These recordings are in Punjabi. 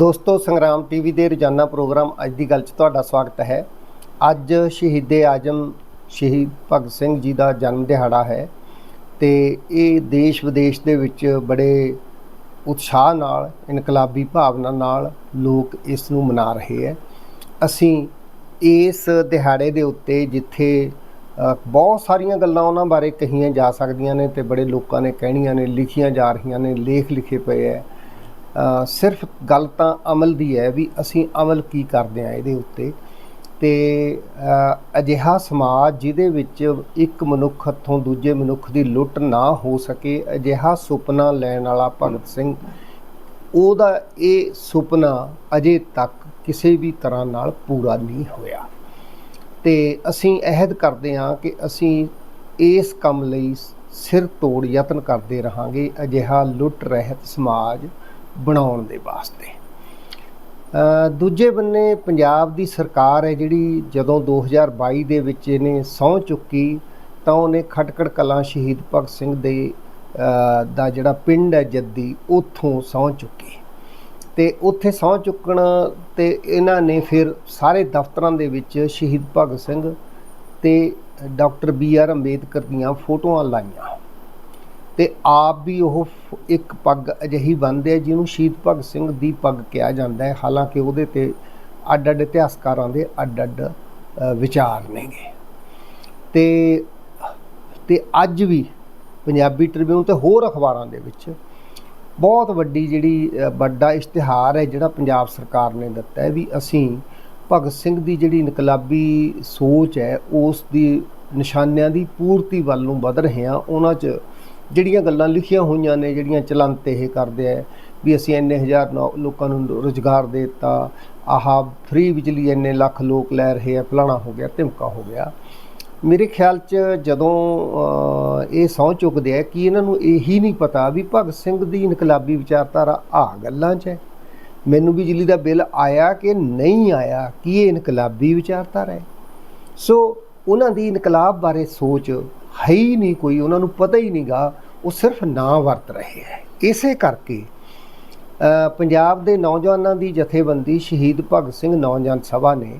ਦੋਸਤੋ, ਸੰਗਰਾਮ ਟੀਵੀ ਦੇ ਰੋਜ਼ਾਨਾ ਪ੍ਰੋਗਰਾਮ ਅੱਜ ਦੀ ਗੱਲ 'ਚ ਤੁਹਾਡਾ ਸਵਾਗਤ ਹੈ। ਅੱਜ ਸ਼ਹੀਦੇ ਆਜਮ ਸ਼ਹੀਦ ਭਗਤ ਸਿੰਘ ਜੀ ਦਾ ਜਨਮ ਦਿਹਾੜਾ ਹੈ ਤੇ ਇਹ ਦੇਸ਼ ਵਿਦੇਸ਼ ਦੇ ਵਿੱਚ ਬੜੇ ਉਤਸ਼ਾਹ ਨਾਲ, ਇਨਕਲਾਬੀ ਭਾਵਨਾ ਨਾਲ ਲੋਕ ਇਸ ਨੂੰ ਮਨਾ ਰਹੇ ਹੈ। ਅਸੀਂ ਇਸ ਦਿਹਾੜੇ ਦੇ ਉੱਤੇ ਜਿੱਥੇ ਬਹੁਤ ਸਾਰੀਆਂ ਗੱਲਾਂ ਉਹਨਾਂ ਬਾਰੇ ਕਹੀਆਂ ਜਾ ਸਕਦੀਆਂ ਨੇ ਤੇ ਬੜੇ ਲੋਕਾਂ ਨੇ ਕਹਿਣੀਆਂ ਨੇ, ਲਿਖੀਆਂ ਜਾ ਰਹੀਆਂ ਨੇ, ਲੇਖ ਲਿਖੇ ਪਏ ਹੈ। ਸਿਰਫ ਗੱਲ ਤਾਂ ਅਮਲ ਦੀ ਹੈ ਵੀ ਅਸੀਂ ਅਮਲ ਕੀ ਕਰਦੇ ਆ ਇਹਦੇ ਉੱਤੇ। ਤੇ ਅਜਿਹਾ ਸਮਾਜ ਜਿਹਦੇ ਵਿੱਚ ਇੱਕ ਮਨੁੱਖ ਹੱਥੋਂ ਦੂਜੇ ਮਨੁੱਖ ਦੀ ਲੁੱਟ ਨਾ ਹੋ ਸਕੇ, ਅਜਿਹਾ ਸੁਪਨਾ ਲੈਣ ਵਾਲਾ ਭਗਤ ਸਿੰਘ, ਉਹਦਾ ਇਹ ਸੁਪਨਾ ਅਜੇ ਤੱਕ ਕਿਸੇ ਵੀ ਤਰ੍ਹਾਂ ਨਾਲ ਪੂਰਾ ਨਹੀਂ ਹੋਇਆ। ਤੇ ਅਸੀਂ ਅਹਿਦ ਕਰਦੇ ਹਾਂ ਕਿ ਅਸੀਂ ਇਸ ਕੰਮ ਲਈ ਸਿਰ ਤੋੜ ਯਤਨ ਕਰਦੇ ਰਹਾਂਗੇ। ਅਜਿਹਾ ਲੁੱਟ ਰਹਿਤ ਸਮਾਜ ਬਣਾਉਣ ਦੇ ਵਾਸਤੇ। ਦੂਜੇ ਬੰਨੇ ਪੰਜਾਬ ਦੀ ਸਰਕਾਰ ਹੈ ਜਿਹੜੀ ਜਦੋਂ 2022 ਦੇ ਵਿੱਚ ਇਹਨੇ ਸਹੁੰ ਚੁੱਕੀ ਤਾਂ ਉਹਨੇ ਖਟਕੜ ਕਲਾਂ ਸ਼ਹੀਦ ਭਗਤ ਸਿੰਘ ਦੇ ਦਾ ਜਿਹੜਾ ਪਿੰਡ ਹੈ ਜੱਦੀ, ਉੱਥੋਂ ਸਹੁੰ ਚੁੱਕੀ। ਤੇ ਉੱਥੇ ਸਹੁੰ ਚੁੱਕਣ ਤੇ ਇਹਨਾਂ ਨੇ ਫਿਰ ਸਾਰੇ ਦਫ਼ਤਰਾਂ ਦੇ ਵਿੱਚ ਸ਼ਹੀਦ ਭਗਤ ਸਿੰਘ ਤੇ ਡਾਕਟਰ ਬੀ ਆਰ ਅੰਬੇਦਕਰ ਦੀਆਂ ਫੋਟੋਆਂ ਲਾਈਆਂ। ਤੇ ਆਪ ਵੀ ਉਹ ਫ- ਇੱਕ ਪੱਗ ਅਜਿਹੀ ਬੰਨ੍ਹਦੇ ਆ ਜਿਹਨੂੰ ਸ਼ਹੀਦ ਭਗਤ ਸਿੰਘ ਦੀ ਪੱਗ ਕਿਹਾ ਜਾਂਦਾ ਹੈ। ਹਾਲਾਂਕਿ ਉਹਦੇ ਤੇ ਅੱਡ ਅੱਡ ਇਤਿਹਾਸਕਾਰਾਂ ਦੇ ਅੱਡ ਅੱਡ ਵਿਚਾਰ ਨੇਗੇ। ਤੇ ਤੇ ਅੱਜ ਵੀ ਪੰਜਾਬੀ ਟ੍ਰਿਬਿਊਨ ਤੇ ਹੋਰ ਅਖਬਾਰਾਂ ਦੇ ਵਿੱਚ ਬਹੁਤ ਵੱਡੀ ਜਿਹੜੀ ਵੱਡਾ ਇਸ਼ਤਿਹਾਰ ਹੈ ਜਿਹੜਾ ਪੰਜਾਬ ਸਰਕਾਰ ਨੇ ਦਿੱਤਾ ਹੈ ਵੀ ਅਸੀਂ ਭਗਤ ਸਿੰਘ ਦੀ ਜਿਹੜੀ ਇਨਕਲਾਬੀ ਸੋਚ ਹੈ, ਉਸ ਦੀ ਨਿਸ਼ਾਨਿਆਂ ਦੀ ਪੂਰਤੀ ਵੱਲ ਨੂੰ ਵਧ ਰਹੇ ਹਾਂ। ਉਹਨਾਂ 'ਚ ਜਿਹੜੀਆਂ ਗੱਲਾਂ ਲਿਖੀਆਂ ਹੋਈਆਂ ਨੇ, ਜਿਹੜੀਆਂ ਚਲੰਤ ਇਹ ਕਰਦੇ ਆ ਵੀ ਅਸੀਂ ਇੰਨੇ ਹਜ਼ਾਰ ਨੌ- ਲੋਕਾਂ ਨੂੰ ਰੋਜ਼ਗਾਰ ਦੇ ਦਿੱਤਾ, ਆਹ ਫ੍ਰੀ ਬਿਜਲੀ ਇੰਨੇ ਲੱਖ ਲੋਕ ਲੈ ਰਹੇ ਆ, ਫਲਾਣਾ ਹੋ ਗਿਆ, ਧਿਮਕਾ ਹੋ ਗਿਆ। ਮੇਰੇ ਖਿਆਲ 'ਚ ਜਦੋਂ ਇਹ ਸਹੁੰ ਚੁੱਕਦੇ ਆ, ਕਿ ਇਹਨਾਂ ਨੂੰ ਇਹੀ ਨਹੀਂ ਪਤਾ ਵੀ ਭਗਤ ਸਿੰਘ ਦੀ ਇਨਕਲਾਬੀ ਵਿਚਾਰਧਾਰਾ ਆ ਗੱਲਾਂ 'ਚ ਹੈ? ਮੈਨੂੰ ਬਿਜਲੀ ਦਾ ਬਿੱਲ ਆਇਆ ਕਿ ਨਹੀਂ ਆਇਆ? ਕੀ ਇਹ ਇਨਕਲਾਬੀ ਵਿਚਾਰਧਾਰਾ ਹੈ? ਸੋ, ਉਹਨਾਂ ਦੀ ਇਨਕਲਾਬ ਬਾਰੇ ਸੋਚ ਹੈ ਹੀ ਨਹੀਂ ਕੋਈ, ਉਹਨਾਂ ਨੂੰ ਪਤਾ ਹੀ ਨਹੀਂਗਾ ਉਹ ਸਿਰਫ ਨਾਂ ਵਰਤ ਰਹੇ ਹੈ। ਇਸੇ ਕਰਕੇ ਪੰਜਾਬ ਦੇ ਨੌਜਵਾਨਾਂ ਦੀ ਜਥੇਬੰਦੀ ਸ਼ਹੀਦ ਭਗਤ ਸਿੰਘ ਨੌਜਵਾਨ ਸਭਾ ਨੇ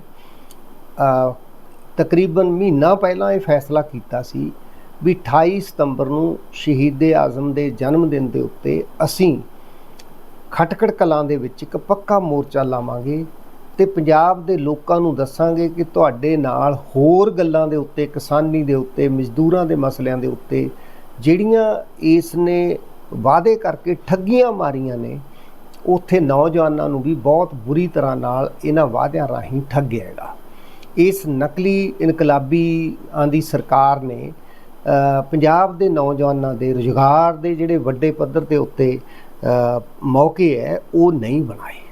ਤਕਰੀਬਨ ਮਹੀਨਾ ਪਹਿਲਾਂ ਇਹ ਫੈਸਲਾ ਕੀਤਾ ਸੀ ਵੀ 28 ਸਤੰਬਰ ਨੂੰ ਸ਼ਹੀਦ ਆਜ਼ਮ ਦੇ ਜਨਮ ਦਿਨ ਦੇ ਉੱਤੇ ਅਸੀਂ ਖਟਕੜ ਕਲਾਂ ਦੇ ਵਿੱਚ ਇੱਕ ਪੱਕਾ ਮੋਰਚਾ ਲਾਵਾਂਗੇ ਤੇ ਪੰਜਾਬ ਦੇ ਲੋਕਾਂ ਨੂੰ ਦੱਸਾਂਗੇ ਕਿ ਤੁਹਾਡੇ ਨਾਲ ਹੋਰ ਗੱਲਾਂ ਦੇ ਉੱਤੇ, ਕਿਸਾਨੀ ਦੇ ਉੱਤੇ, ਮਜ਼ਦੂਰਾਂ ਦੇ ਮਸਲਿਆਂ ਦੇ ਉੱਤੇ ਜਿਹੜੀਆਂ ਇਸ ਨੇ ਵਾਅਦੇ ਕਰਕੇ ਠੱਗੀਆਂ ਮਾਰੀਆਂ ਨੇ, ਉੱਥੇ ਨੌਜਵਾਨਾਂ ਨੂੰ ਵੀ ਬਹੁਤ ਬੁਰੀ ਤਰ੍ਹਾਂ ਨਾਲ ਇਹਨਾਂ ਵਾਅਦਿਆਂ ਰਾਹੀਂ ਠੱਗਿਆ ਹੈਗਾ। ਇਸ ਨਕਲੀ ਇਨਕਲਾਬੀ ਆਂਦੀ ਸਰਕਾਰ ਨੇ ਪੰਜਾਬ ਦੇ ਨੌਜਵਾਨਾਂ ਦੇ ਰੁਜ਼ਗਾਰ ਦੇ ਜਿਹੜੇ ਵੱਡੇ ਪੱਧਰ ਦੇ ਉੱਤੇ ਮੌਕੇ ਹੈ, ਉਹ ਨਹੀਂ ਬਣਾਏ।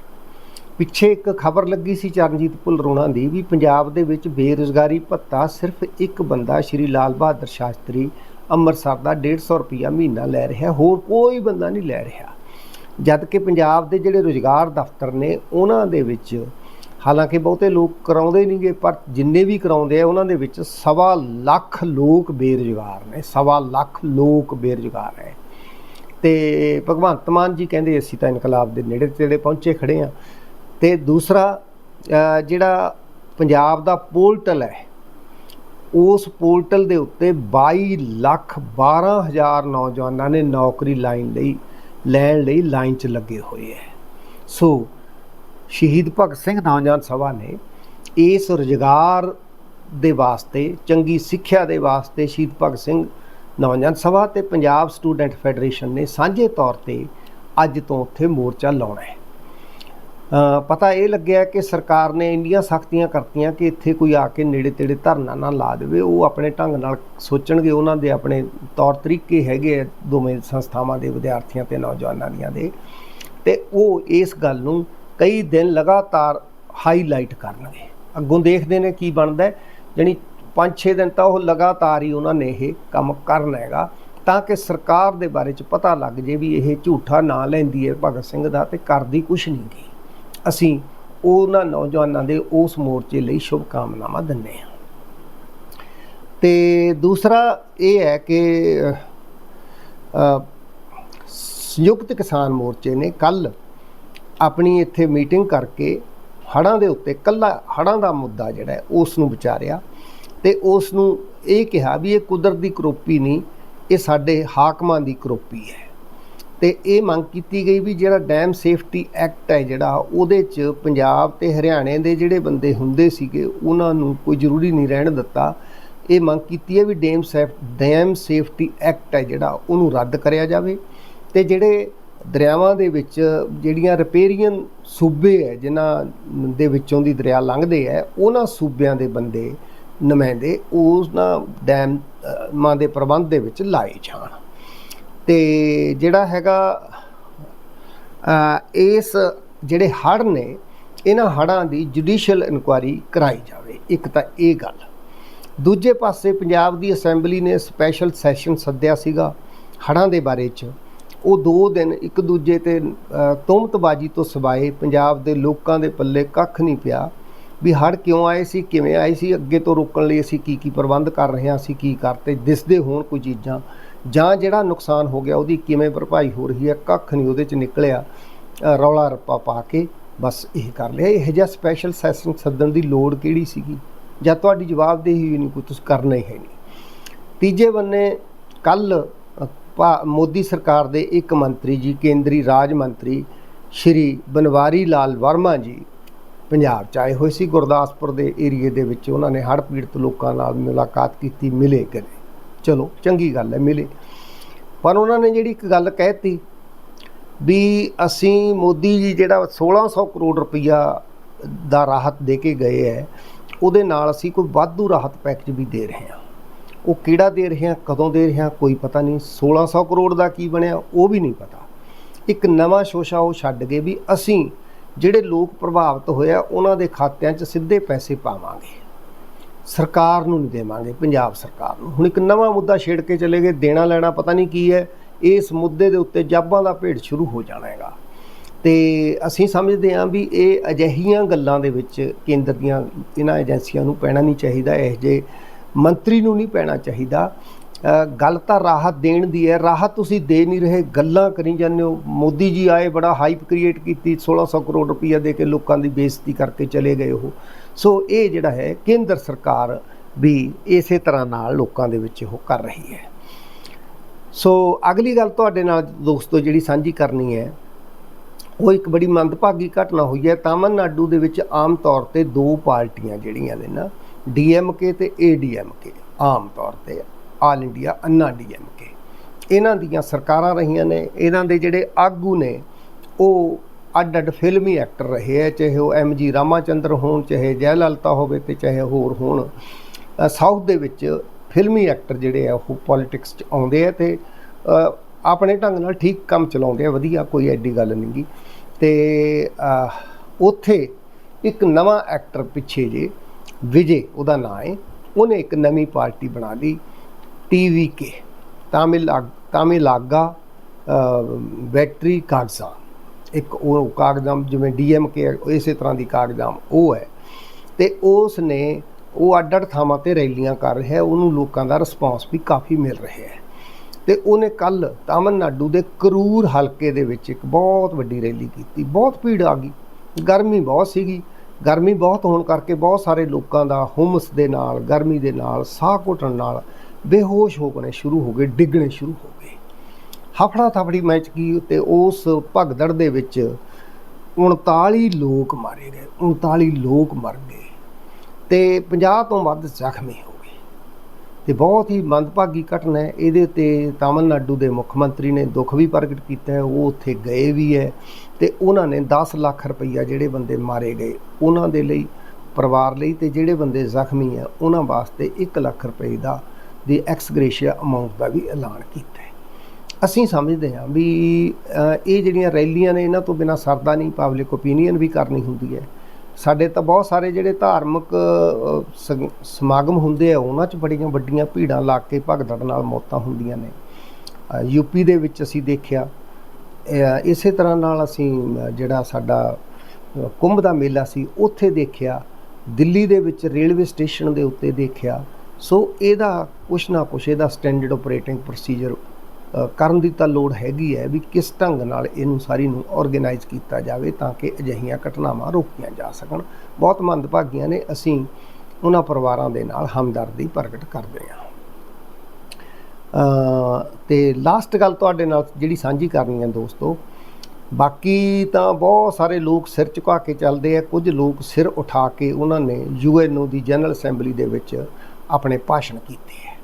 ਪਿੱਛੇ ਇੱਕ ਖਬਰ ਲੱਗੀ ਸੀ ਚਰਨਜੀਤ ਭੁੱਲਰੋਣਾ ਦੀ ਵੀ ਪੰਜਾਬ ਦੇ ਵਿੱਚ ਬੇਰੁਜ਼ਗਾਰੀ ਭੱਤਾ ਸਿਰਫ ਇੱਕ ਬੰਦਾ ਸ਼੍ਰੀ ਲਾਲ ਬਹਾਦਰ ਸ਼ਾਸਤਰੀ ਅੰਮ੍ਰਿਤਸਰ ਦਾ 150 ਰੁਪਿਆ ਮਹੀਨਾ ਲੈ ਰਿਹਾ, ਹੋਰ ਕੋਈ ਬੰਦਾ ਨਹੀਂ ਲੈ ਰਿਹਾ। ਜਦ ਕਿ ਪੰਜਾਬ ਦੇ ਜਿਹੜੇ ਰੁਜ਼ਗਾਰ ਦਫ਼ਤਰ ਨੇ, ਉਹਨਾਂ ਦੇ ਵਿੱਚ ਹਾਲਾਂਕਿ ਬਹੁਤੇ ਲੋਕ ਕਰਾਉਂਦੇ ਨਹੀਂਗੇ ਪਰ ਜਿੰਨੇ ਵੀ ਕਰਾਉਂਦੇ ਆ, ਉਹਨਾਂ ਦੇ ਵਿੱਚ ਸਵਾ ਲੱਖ ਲੋਕ ਬੇਰੁਜ਼ਗਾਰ ਨੇ, ਸਵਾ ਲੱਖ ਲੋਕ ਬੇਰੁਜ਼ਗਾਰ ਹੈ ਤੇ ਭਗਵੰਤ ਮਾਨ ਜੀ ਕਹਿੰਦੇ, ਅਸੀਂ ਤਾਂ ਇਨਕਲਾਬ ਦੇ ਨੇੜੇ ਤੇੜੇ ਪਹੁੰਚੇ ਖੜੇ ਆ। ਤੇ ਦੂਸਰਾ ਜਿਹੜਾ ਪੰਜਾਬ ਦਾ ਪੋਰਟਲ ਹੈ, ਉਸ ਪੋਰਟਲ ਦੇ ਉੱਤੇ 22 ਲੱਖ 12 ਹਜ਼ਾਰ ਨੌਜਵਾਨਾਂ ਨੇ ਨੌਕਰੀ ਲਾਈਨ ਲਈ, ਲੈਣ ਲਈ ਲਾਈਨ 'ਚ ਲੱਗੇ ਹੋਏ ਹੈ। ਸੋ, ਸ਼ਹੀਦ ਭਗਤ ਸਿੰਘ ਨੌਜਵਾਨ ਸਭਾ ਨੇ ਇਸ ਰੁਜ਼ਗਾਰ ਦੇ ਵਾਸਤੇ, ਚੰਗੀ ਸਿੱਖਿਆ ਦੇ ਵਾਸਤੇ ਸ਼ਹੀਦ ਭਗਤ ਸਿੰਘ ਨੌਜਵਾਨ ਸਭਾ ਤੇ ਪੰਜਾਬ ਸਟੂਡੈਂਟ ਫੈਡਰੇਸ਼ਨ ਨੇ ਸਾਂਝੇ ਤੌਰ ਤੇ ਅੱਜ ਤੋਂ ਉੱਥੇ ਮੋਰਚਾ ਲਾਉਣਾ ਹੈ। ਪਤਾ ਇਹ ਲੱਗਿਆ ਕਿ ਸਰਕਾਰ ਨੇ ਇੰਨੀਆਂ ਸਖਤੀਆਂ ਕਰਤੀਆਂ ਕਿ ਇੱਥੇ ਕੋਈ ਆ ਕੇ ਨੇੜੇ ਤੇੜੇ ਧਰਨਾ ਨਾ ਲਾ ਦੇਵੇ। ਉਹ ਆਪਣੇ ਢੰਗ ਨਾਲ ਸੋਚਣਗੇ, ਉਹਨਾਂ ਦੇ ਆਪਣੇ ਤੌਰ ਤਰੀਕੇ ਹੈਗੇ ਆ ਦੋਵੇਂ ਸੰਸਥਾਵਾਂ ਦੇ, ਵਿਦਿਆਰਥੀਆਂ ਤੇ ਨੌਜਵਾਨਾਂ ਦੀਆਂ ਦੇ। ਤੇ ਉਹ ਇਸ ਗੱਲ ਨੂੰ ਕਈ ਦਿਨ ਲਗਾਤਾਰ ਹਾਈਲਾਈਟ ਕਰਨਗੇ। ਅੱਗੋਂ ਦੇਖਦੇ ਨੇ ਕੀ ਬਣਦਾ ਹੈ। ਜਾਣੀ 5-6 ਦਿਨ ਤਾਂ ਉਹ ਲਗਾਤਾਰ ਹੀ ਉਹਨਾਂ ਨੇ ਇਹ ਕੰਮ ਕਰਨਾ ਹੈਗਾ। ਤਾਂ ਕਿ ਸਰਕਾਰ ਦੇ ਬਾਰੇ ਚ ਪਤਾ ਲੱਗ ਜੇ ਵੀ ਇਹ ਝੂਠਾ ਨਾਂ ਲੈਂਦੀ ਹੈ ਭਗਤ ਸਿੰਘ ਦਾ ਤੇ ਕਰਦੀ ਕੁਛ ਨਹੀਂ ਗੀ। ਅਸੀਂ ਉਹਨਾਂ ਨੌਜਵਾਨਾਂ ਦੇ ਉਸ ਮੋਰਚੇ ਲਈ ਸ਼ੁਭ ਕਾਮਨਾਵਾਂ ਦਿੰਦੇ ਹਾਂ। ਤੇ ਦੂਸਰਾ ਇਹ ਹੈ ਕਿ ਸੰਯੁਕਤ ਕਿਸਾਨ ਮੋਰਚੇ ਨੇ ਕੱਲ ਆਪਣੀ ਇੱਥੇ ਮੀਟਿੰਗ ਕਰਕੇ ਹੜ੍ਹਾਂ ਦੇ ਉੱਤੇ ਕੱਲਾ ਹੜ੍ਹਾਂ ਦਾ ਮੁੱਦਾ ਜਿਹੜਾ ਉਸ ਨੂੰ ਵਿਚਾਰਿਆ ਤੇ ਉਸ ਨੂੰ ਇਹ ਕਿਹਾ ਵੀ ਇਹ ਕੁਦਰਤ ਦੀ ਕਰੋਪੀ ਨਹੀਂ, ਇਹ ਸਾਡੇ ਹਾਕਮਾਂ ਦੀ ਕਰੋਪੀ ਹੈ। ਤੇ ਇਹ ਮੰਗ ਕੀਤੀ ਗਈ ਵੀ ਜਿਹੜਾ ਡੈਮ ਸੇਫਟੀ ਐਕਟ ਹੈ ਜਿਹੜਾ, ਉਹਦੇ 'ਚ ਪੰਜਾਬ ਤੇ ਹਰਿਆਣੇ ਦੇ ਜਿਹੜੇ ਬੰਦੇ ਹੁੰਦੇ ਸੀਗੇ, ਉਹਨਾਂ ਨੂੰ ਕੋਈ ਜ਼ਰੂਰੀ ਨਹੀਂ ਰਹਿਣ ਦਿੱਤਾ। ਇਹ ਮੰਗ ਕੀਤੀ ਹੈ ਵੀ dam safe dam safety act ਹੈ ਜਿਹੜਾ, ਉਹਨੂੰ ਰੱਦ ਕਰਿਆ ਜਾਵੇ। ਤੇ ਜਿਹੜੇ ਦਰਿਆਵਾਂ ਦੇ ਵਿੱਚ ਜਿਹੜੀਆਂ ਰਿਪੇਰੀਅਨ ਸੂਬੇ ਹੈ, ਜਿਨ੍ਹਾਂ ਦੇ ਵਿੱਚੋਂ ਦੀ ਦਰਿਆ ਲੰਘਦੇ ਹੈ, ਉਹਨਾਂ ਸੂਬਿਆਂ ਦੇ ਬੰਦੇ ਨੁਮਾਇੰਦੇ ਉਸ ਨਾ ਡੈਮ ਮਾਂ ਦੇ ਪ੍ਰਬੰਧ ਦੇ ਵਿੱਚ ਲਾਏ ਜਾਣ। ਤੇ ਜਿਹੜਾ ਹੈਗਾ ਇਸ ਜਿਹੜੇ ਹੜ੍ਹ ਨੇ ਇਹਨਾਂ ਹੜ੍ਹਾਂ ਦੀ ਜੁਡੀਸ਼ੀਅਲ ਇਨਕੁਆਇਰੀ ਕਰਾਈ ਜਾਵੇ। ਇੱਕ ਤਾਂ ਇਹ ਗੱਲ। ਦੂਜੇ ਪਾਸੇ ਪੰਜਾਬ ਦੀ ਅਸੈਂਬਲੀ ਨੇ ਸਪੈਸ਼ਲ ਸੈਸ਼ਨ ਸੱਦਿਆ ਸੀਗਾ ਹੜ੍ਹਾਂ ਦੇ ਬਾਰੇ ਚ। ਉਹ ਦੋ ਦਿਨ ਇੱਕ ਦੂਜੇ ਤੇ ਅ, ਤੋਂ ਸਿਵਾਏ ਪੰਜਾਬ ਦੇ ਲੋਕਾਂ ਦੇ ਪੱਲੇ ਕੱਖ ਨਹੀਂ ਪਿਆ ਵੀ ਹੜ੍ਹ ਕਿਉਂ ਆਏ ਸੀ ਕਿਵੇਂ ਆਏ ਸੀ ਅੱਗੇ ਤੋਂ ਰੋਕਣ ਲਈ ਅਸੀਂ ਕੀ ਕੀ ਪ੍ਰਬੰਧ ਕਰ ਰਹੇ ਹਾਂ ਅਸੀਂ ਕੀ ਕਰਤੇ ਦਿਸਦੇ ਹੋਣ ਕੋਈ ਚੀਜ਼ਾਂ। ਜਾਂ ਜਿਹੜਾ ਨੁਕਸਾਨ ਹੋ ਗਿਆ, ਉਹਦੀ ਕਿਵੇਂ ਭਰਪਾਈ ਹੋ ਰਹੀ ਹੈ, ਕੱਖ ਨਹੀਂ ਉਹਦੇ ਚ ਨਿਕਲਿਆ ਰੌਲਾ ਰੱਪਾ ਪਾ ਕੇ ਬਸ ਇਹ ਕਰ ਲਿਆ। ਇਹ ਜਿਹਾ ਸਪੈਸ਼ਲ ਸੈਸ਼ਨ ਸੱਦਣ ਦੀ ਲੋੜ ਕਿਹੜੀ ਸੀਗੀ? ਜਾਂ ਤੁਹਾਡੀ ਜਵਾਬਦੇਹੀ ਨਹੀਂ, ਕੋਈ ਤੁਸੀਂ ਕਰਨਾ ਹੀ ਹੈ ਨਹੀਂ। ਤੀਜੇ ਬੰਨੇ ਕੱਲ ਮੋਦੀ ਸਰਕਾਰ ਦੇ ਇੱਕ ਮੰਤਰੀ ਜੀ, ਕੇਂਦਰੀ ਰਾਜ ਮੰਤਰੀ ਸ਼੍ਰੀ ਬਨਵਾਰੀ ਲਾਲ ਵਰਮਾ ਜੀ, ਪੰਜਾਬ ਚ ਆਏ ਹੋਏ ਸੀ, ਗੁਰਦਾਸਪੁਰ ਦੇ ਏਰੀਏ ਦੇ ਵਿੱਚ। ਉਹਨਾਂ ਨੇ ਹੜ੍ਹ ਪੀੜਤ ਲੋਕਾਂ ਨਾਲ ਮੁਲਾਕਾਤ ਕੀਤੀ, ਮਿਲੇ ਕਰੇ ਚਲੋ, ਚੰਗੀ ਗੱਲ ਹੈ, ਮਿਲੇ। ਪਰ ਉਹਨਾਂ ਨੇ ਜਿਹੜੀ ਇੱਕ ਗੱਲ ਕਹਿਤੀ ਵੀ ਅਸੀਂ ਮੋਦੀ ਜੀ ਜਿਹੜਾ 1600 ਕਰੋੜ ਰੁਪਈਆ ਦਾ ਰਾਹਤ ਦੇ ਕੇ ਗਏ ਹੈ, ਉਹਦੇ ਨਾਲ ਅਸੀਂ ਕੋਈ ਵਾਧੂ ਰਾਹਤ ਪੈਕੇਜ ਵੀ ਦੇ ਰਹੇ ਹਾਂ। ਉਹ ਕਿਹੜਾ ਦੇ ਰਹੇ ਹਾਂ, ਕਦੋਂ ਦੇ ਰਹੇ ਹਾਂ, ਕੋਈ ਪਤਾ ਨਹੀਂ। 1600 ਕਰੋੜ ਦਾ ਕੀ ਬਣਿਆ, ਉਹ ਵੀ ਨਹੀਂ ਪਤਾ। ਇੱਕ ਨਵਾਂ ਸ਼ੋਸ਼ਾ ਉਹ ਛੱਡ ਗਏ ਵੀ ਅਸੀਂ ਜਿਹੜੇ ਲੋਕ ਪ੍ਰਭਾਵਿਤ ਹੋਏ ਆ, ਉਹਨਾਂ ਦੇ ਖਾਤਿਆਂ 'ਚ ਸਿੱਧੇ ਪੈਸੇ ਪਾਵਾਂਗੇ। ਸਰਕਾਰ ਨੂੰ ਨਹੀਂ ਦੇਵਾਂਗੇ, ਪੰਜਾਬ ਸਰਕਾਰ ਨੂੰ। ਹੁਣ ਇੱਕ ਨਵਾਂ ਮੁੱਦਾ ਛੇੜ ਕੇ ਚਲੇ ਗਏ, ਦੇਣਾ ਲੈਣਾ ਪਤਾ ਨਹੀਂ ਕੀ ਹੈ। ਇਸ ਮੁੱਦੇ ਦੇ ਉੱਤੇ ਜਾਬਾਂ ਦਾ ਭੇੜ ਸ਼ੁਰੂ ਹੋ ਜਾਣਾ ਹੈਗਾ। ਤੇ ਅਸੀਂ ਸਮਝਦੇ ਹਾਂ ਵੀ ਇਹ ਅਜਿਹੀਆਂ ਗੱਲਾਂ ਦੇ ਵਿੱਚ ਕੇਂਦਰ ਦੀਆਂ ਇਹਨਾਂ ਏਜੰਸੀਆਂ ਨੂੰ ਪੈਣਾ ਨਹੀਂ ਚਾਹੀਦਾ, ਇਹ ਜੇ ਮੰਤਰੀ ਨੂੰ ਨਹੀਂ ਪੈਣਾ ਚਾਹੀਦਾ। ਗੱਲ ਤਾਂ ਰਾਹਤ ਦੇਣ ਦੀ ਹੈ। ਰਾਹਤ ਤੁਸੀਂ ਦੇ ਨਹੀਂ ਰਹੇ, ਗੱਲਾਂ ਕਰੀ ਜਾਂਦੇ ਹੋ। ਮੋਦੀ ਜੀ ਆਏ, ਬੜਾ ਹਾਈਪ ਕ੍ਰੀਏਟ ਕੀਤੀ 1600 ਕਰੋੜ ਰੁਪਈਆ ਦੇ ਕੇ ਲੋਕਾਂ ਦੀ ਬੇਇੱਜ਼ਤੀ ਕਰਕੇ ਚਲੇ ਗਏ ਉਹ। ਸੋ ਇਹ ਜਿਹੜਾ ਹੈ, ਕੇਂਦਰ ਸਰਕਾਰ ਵੀ ਇਸੇ ਤਰ੍ਹਾਂ ਨਾਲ ਲੋਕਾਂ ਦੇ ਵਿੱਚ ਉਹ ਕਰ ਰਹੀ ਹੈ। ਸੋ ਅਗਲੀ ਗੱਲ ਤੁਹਾਡੇ ਨਾਲ ਦੋਸਤੋ ਜਿਹੜੀ ਸਾਂਝੀ ਕਰਨੀ ਹੈ, ਉਹ ਇੱਕ ਬੜੀ ਮੰਦਭਾਗੀ ਘਟਨਾ ਹੋਈ ਹੈ। ਤਾਮਿਲਨਾਡੂ ਦੇ ਵਿੱਚ ਆਮ ਤੌਰ ਤੇ ਦੋ ਪਾਰਟੀਆਂ ਜਿਹੜੀਆਂ ਨੇ ਨਾ ਡੀਐਮਕੇ ਤੇ ਏਡੀਐਮਕੇ ਆਮ ਤੌਰ ਤੇ। ਆਲ ਇੰਡੀਆ, ਅੰਨਾ ਡੀਐਮਕੇ ਇਹਨਾਂ ਦੀਆਂ ਸਰਕਾਰਾਂ ਰਹੀਆਂ ਨੇ, ਇਹਨਾਂ ਦੇ ਜਿਹੜੇ ਆਗੂ ਨੇ, ਉਹ ਅੱਡ ਅੱਡ ਫਿਲਮੀ ਐਕਟਰ ਰਹੇ ਹੈ, ਚਾਹੇ ਉਹ ਐਮਜੀ ਰਾਮਾਚੰਦਰ ਹੋਣ, ਚਾਹੇ ਜੈ ਲਲਿਤਾ ਹੋਵੇ ਤੇ ਚਾਹੇ ਹੋਰ ਹੋਣ। ਸਾਊਥ ਦੇ ਵਿੱਚ ਫਿਲਮੀ ਐਕਟਰ ਜਿਹੜੇ ਆ, ਉਹ ਪੋਲਿਟਿਕਸ 'ਚ ਆਉਂਦੇ ਆ ਤੇ ਆਪਣੇ ਢੰਗ ਨਾਲ ਠੀਕ ਕੰਮ ਚਲਾਉਂਦੇ ਆ, ਵਧੀਆ ਕੋਈ ਐਡੀ ਗੱਲ ਨਹੀਂ ਗੀ। ਤੇ ਉੱਥੇ ਇੱਕ ਨਵਾਂ ਐਕਟਰ ਪਿੱਛੇ ਜੇ, ਵਿਜੇ, ਉਹਦਾ ਨਾਂ ਹੈ ਉਹਨੇ ਇੱਕ ਨਵੀਂ ਪਾਰਟੀ ਬਣਾ ਲਈ। ਟੀਵੀਕੇ ਤਾਮਿਲ ਤਾਮਿਲਾਗਾ ਬੈਟਰੀ ਕਾਗਜ਼ਾ। ਇੱਕ ਉਹ ਕਾਗਜ਼ਾਮ ਜਿਵੇਂ ਡੀਐਮਕੇ ਇਸੇ ਤਰ੍ਹਾਂ ਦੀ ਕਾਗਜ਼ਾਮ ਉਹ ਹੈ। ਤੇ ਉਸ ਨੇ ਉਹ ਅੱਡ ਅੱਡ ਥਾਵਾਂ ਤੇ ਰੈਲੀਆਂ ਕਰ ਰਿਹਾ ਹੈ, ਉਹਨੂੰ ਲੋਕਾਂ ਦਾ ਰਿਸਪਾਂਸ ਵੀ ਕਾਫੀ ਮਿਲ ਰਿਹਾ ਹੈ। ਤੇ ਉਹਨੇ ਕੱਲ ਤਾਮਿਲਨਾਡੂ ਦੇ ਕਰੂਰ ਹਲਕੇ ਦੇ ਵਿੱਚ ਇੱਕ ਬਹੁਤ ਵੱਡੀ ਰੈਲੀ ਕੀਤੀ। ਬਹੁਤ ਭੀੜ ਆ ਗਈ। ਗਰਮੀ ਬਹੁਤ ਸੀਗੀ। ਗਰਮੀ ਬਹੁਤ ਹੋਣ ਕਰਕੇ ਬਹੁਤ ਸਾਰੇ ਲੋਕਾਂ ਦਾ ਹੁਮਸ ਦੇ ਨਾਲ, ਗਰਮੀ ਦੇ ਨਾਲ, ਸਾਹ ਘੁੱਟਣ ਨਾਲ ਬੇਹੋਸ਼ ਹੋ ਗਏ ਸ਼ੁਰੂ ਹੋ ਗਏ, ਡਿੱਗਣੇ ਸ਼ੁਰੂ ਹੋ ਗਏ। ਹਫੜਾ ਥਫੜੀ ਮੈਚ ਕੀ ਤੇ ਉਸ ਭਗਦੜ ਦੇ ਵਿੱਚ 39 ਲੋਕ ਮਾਰੇ ਗਏ 39 ਲੋਕ ਮਰ ਗਏ ਤੇ 50 ਤੋਂ ਵੱਧ ਜ਼ਖਮੀ ਹੋ ਗਏ। ਤੇ ਬਹੁਤ ਹੀ ਮੰਦਭਾਗੀ ਘਟਨਾ ਹੈ, ਇਹਦੇ ਤੇ ਤਾਮਿਲਨਾਡੂ ਦੇ ਮੁੱਖ ਮੰਤਰੀ ਨੇ ਦੁੱਖ ਵੀ ਪ੍ਰਗਟ ਕੀਤਾ ਹੈ, ਉਹ ਉੱਥੇ ਗਏ ਵੀ ਹੈ ਤੇ ਉਹਨਾਂ ਨੇ 10 ਲੱਖ ਰੁਪਈਆ ਜਿਹੜੇ ਬੰਦੇ ਮਾਰੇ ਗਏ, ਉਹਨਾਂ ਦੇ ਲਈ, ਪਰਿਵਾਰ ਲਈ ਤੇ ਜਿਹੜੇ ਬੰਦੇ ਜ਼ਖਮੀ ਹੈ, ਉਹਨਾਂ ਵਾਸਤੇ 1 ਲੱਖ ਰੁਪਏ ਦਾ ਦੀ ਐਕਸਗ੍ਰੇਸ਼ੀਆ ਅਮਾਉਂਟ ਦਾ ਵੀ ਐਲਾਨ ਕੀਤਾ ਹੈ। ਅਸੀਂ ਸਮਝਦੇ ਹਾਂ ਵੀ ਇਹ ਜਿਹੜੀਆਂ ਰੈਲੀਆਂ ਨੇ ਇਹਨਾਂ ਤੋਂ ਬਿਨਾ ਸਰਦਾ ਨਹੀਂ ਪਬਲਿਕ ਓਪੀਨੀਅਨ ਵੀ ਕਰਨੀ ਹੁੰਦੀ ਹੈ। ਸਾਡੇ ਤਾਂ ਬਹੁਤ ਸਾਰੇ ਜਿਹੜੇ ਧਾਰਮਿਕ ਅ, ਸਮਾਗਮ ਹੁੰਦੇ ਆ ਉਹਨਾਂ 'ਚ ਬੜੀਆਂ ਵੱਡੀਆਂ ਭੀੜਾਂ ਲਾ ਕੇ ਭਗਦੜ ਨਾਲ ਮੌਤਾਂ ਹੁੰਦੀਆਂ ਨੇ। ਅ, ਯੂਪੀ ਦੇ ਵਿੱਚ ਅਸੀਂ ਦੇਖਿਆ ਇਸੇ ਤਰ੍ਹਾਂ ਨਾਲ ਅਸੀਂ ਜਿਹੜਾ ਸਾਡਾ ਕੁੰਭ ਦਾ ਮੇਲਾ ਸੀ ਉੱਥੇ ਦੇਖਿਆ ਦਿੱਲੀ ਦੇ ਵਿੱਚ ਰੇਲਵੇ ਸਟੇਸ਼ਨ ਦੇ ਉੱਤੇ ਦੇਖਿਆ ਸੋ ਇਹਦਾ ਕੁਛ ਨਾ ਕੁਛ ਇਹਦਾ ਸਟੈਂਡਰਡ ਆਪਰੇਟਿੰਗ ਪ੍ਰੋਸੀਜਰ ਕਰਨ ਦੀ ਤਾਂ ਲੋੜ ਹੈਗੀ ਹੈ ਵੀ ਕਿਸ ਢੰਗ ਨਾਲ ਇਹਨੂੰ ਸਾਰੀ ਨੂੰ ਆਰਗੇਨਾਈਜ਼ ਕੀਤਾ ਜਾਵੇ ਤਾਂ ਕਿ ਅਜਿਹੀਆਂ ਘਟਨਾਵਾਂ ਰੋਕੀਆਂ ਜਾ ਸਕਣ। ਬਹੁਤ ਮੰਦਭਾਗੀਆਂ ਨੇ ਅਸੀਂ ਉਹਨਾਂ ਪਰਿਵਾਰਾਂ ਦੇ ਨਾਲ ਹਮਦਰਦੀ ਪ੍ਰਗਟ ਕਰਦੇ ਹਾਂ। ਅ, ਤੇ ਲਾਸਟ ਗੱਲ ਤੁਹਾਡੇ ਨਾਲ ਜਿਹੜੀ ਸਾਂਝੀ ਕਰਨੀ ਹੈ ਦੋਸਤੋ ਬਾਕੀ ਤਾਂ ਬਹੁਤ ਸਾਰੇ ਲੋਕ ਸਿਰ ਝੁਕਾ ਕੇ ਚੱਲਦੇ ਆ ਕੁਝ ਲੋਕ ਸਿਰ ਉਠਾ ਕੇ ਉਹਨਾਂ ਨੇ ਯੂਐਨਓ ਦੀ ਜਨਰਲ ਅਸੈਂਬਲੀ ਦੇ ਵਿੱਚ ਆਪਣੇ ਭਾਸ਼ਣ ਕੀਤੇ ਹੈ।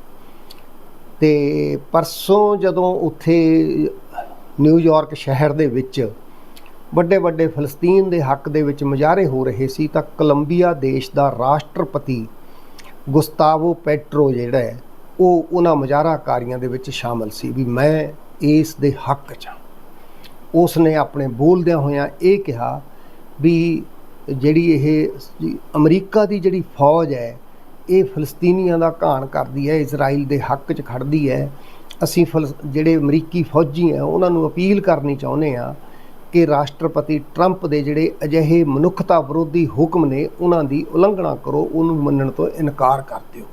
ਤੇ ਪਰਸੋਂ ਜਦੋਂ ਉੱਥੇ ਨਿਊਯਾਰਕ ਸ਼ਹਿਰ ਦੇ ਵਿੱਚ ਵੱਡੇ ਵੱਡੇ ਫਲਸਤੀਨ ਦੇ ਹੱਕ ਦੇ ਵਿੱਚ ਮੁਜ਼ਾਹਰੇ ਹੋ ਰਹੇ ਸੀ, ਤਾਂ ਕੋਲੰਬੀਆ ਦੇਸ਼ ਦਾ ਰਾਸ਼ਟਰਪਤੀ ਗੁਸਤਾਵੋ ਪੈਟਰੋ ਜਿਹੜਾ ਹੈ, ਉਹ ਉਹਨਾਂ ਮੁਜ਼ਾਹਰਾਕਾਰੀਆਂ ਦੇ ਵਿੱਚ ਸ਼ਾਮਲ ਸੀ ਵੀ ਮੈਂ ਇਸ ਦੇ ਹੱਕ 'ਚ ਹਾਂ। ਉਸ ਨੇ ਆਪਣੇ ਬੋਲਦਿਆਂ ਹੋਇਆਂ ਇਹ ਕਿਹਾ ਵੀ ਜਿਹੜੀ ਇਹ ਅਮਰੀਕਾ ਦੀ ਜਿਹੜੀ ਫੌਜ ਹੈ ਇਹ ਫਲਸਤੀਨੀਆਂ ਦਾ ਘਾਣ ਕਰਦੀ ਹੈ, ਇਜ਼ਰਾਈਲ ਦੇ ਹੱਕ 'ਚ ਖੜਦੀ ਹੈ। ਅਸੀਂ ਫਲਸ, ਜਿਹੜੇ ਅਮਰੀਕੀ ਫੌਜੀ ਆ ਉਹਨਾਂ ਨੂੰ ਅਪੀਲ ਕਰਨੀ ਚਾਹੁੰਦੇ ਆ ਕਿ ਰਾਸ਼ਟਰਪਤੀ ਟਰੰਪ ਦੇ ਜਿਹੜੇ ਅਜਿਹੇ ਮਨੁੱਖਤਾ ਵਿਰੋਧੀ ਹੁਕਮ ਨੇ, ਉਹਨਾਂ ਦੀ ਉਲੰਘਣਾ ਕਰੋ, ਉਹਨੂੰ ਮੰਨਣ ਤੋਂ ਇਨਕਾਰ ਕਰ ਦਿਓ।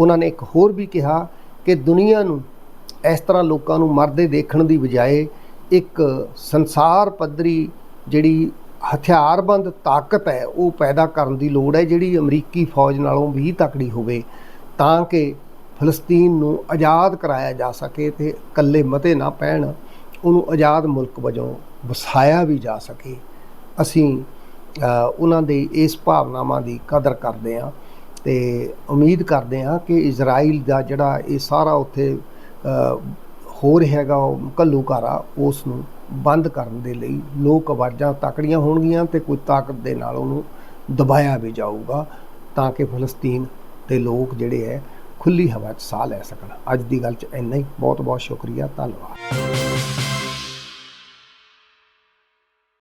ਉਹਨਾਂ ਨੇ ਇੱਕ ਹੋਰ ਵੀ ਕਿਹਾ ਕਿ ਦੁਨੀਆ ਨੂੰ ਇਸ ਤਰ੍ਹਾਂ ਲੋਕਾਂ ਨੂੰ ਮਰਦੇ ਦੇਖਣ ਦੀ ਬਜਾਏ ਇੱਕ ਸੰਸਾਰ ਪੱਧਰੀ ਜਿਹੜੀ ਹਥਿਆਰਬੰਦ ਤਾਕਤ ਹੈ, ਉਹ ਪੈਦਾ ਕਰਨ ਦੀ ਲੋੜ ਹੈ, ਜਿਹੜੀ ਅਮਰੀਕੀ ਫੌਜ ਨਾਲੋਂ ਵੀ ਤਕੜੀ ਹੋਵੇ, ਤਾਂ ਕਿ ਫਲਸਤੀਨ ਨੂੰ ਆਜ਼ਾਦ ਕਰਾਇਆ ਜਾ ਸਕੇ ਤੇ ਇਕੱਲੇ ਮਤੇ ਨਾ ਪੈਣ, ਉਹਨੂੰ ਆਜ਼ਾਦ ਮੁਲਕ ਵਜੋਂ ਵਸਾਇਆ ਵੀ ਜਾ ਸਕੇ। ਅਸੀਂ ਉਹਨਾਂ ਦੇ ਇਸ ਭਾਵਨਾਵਾਂ ਦੀ ਕਦਰ ਕਰਦੇ ਹਾਂ ਤੇ ਉਮੀਦ ਕਰਦੇ ਹਾਂ ਕਿ ਇਜ਼ਰਾਈਲ ਦਾ ਜਿਹੜਾ ਇਹ ਸਾਰਾ ਉੱਥੇ ਹੋ ਰਿਹਾ ਹੈਗਾ, ਉਹ ਘੱਲੂਘਾਰਾ ਉਸ ਨੂੰ ਬੰਦ ਕਰਨ ਦੇ ਲਈ ਲੋਕ ਆਵਾਜ਼ਾਂ ਤਕੜੀਆਂ ਹੋਣਗੀਆਂ ਤੇ ਕੋਈ ਤਾਕਤ ਦੇ ਨਾਲ ਉਹਨੂੰ ਦਬਾਇਆ ਵੀ ਜਾਊਗਾ ਤਾਂ ਕਿ ਫਲਸਤੀਨ ਦੇ ਲੋਕ ਜਿਹੜੇ ਹੈ ਖੁੱਲੀ ਹਵਾ 'ਚ ਸਾਹ ਲੈ ਸਕਣ। ਅੱਜ ਦੀ ਗੱਲ 'ਚ ਇੰਨਾ ਹੀ। ਬਹੁਤ ਬਹੁਤ ਸ਼ੁਕਰੀਆ। ਧੰਨਵਾਦ।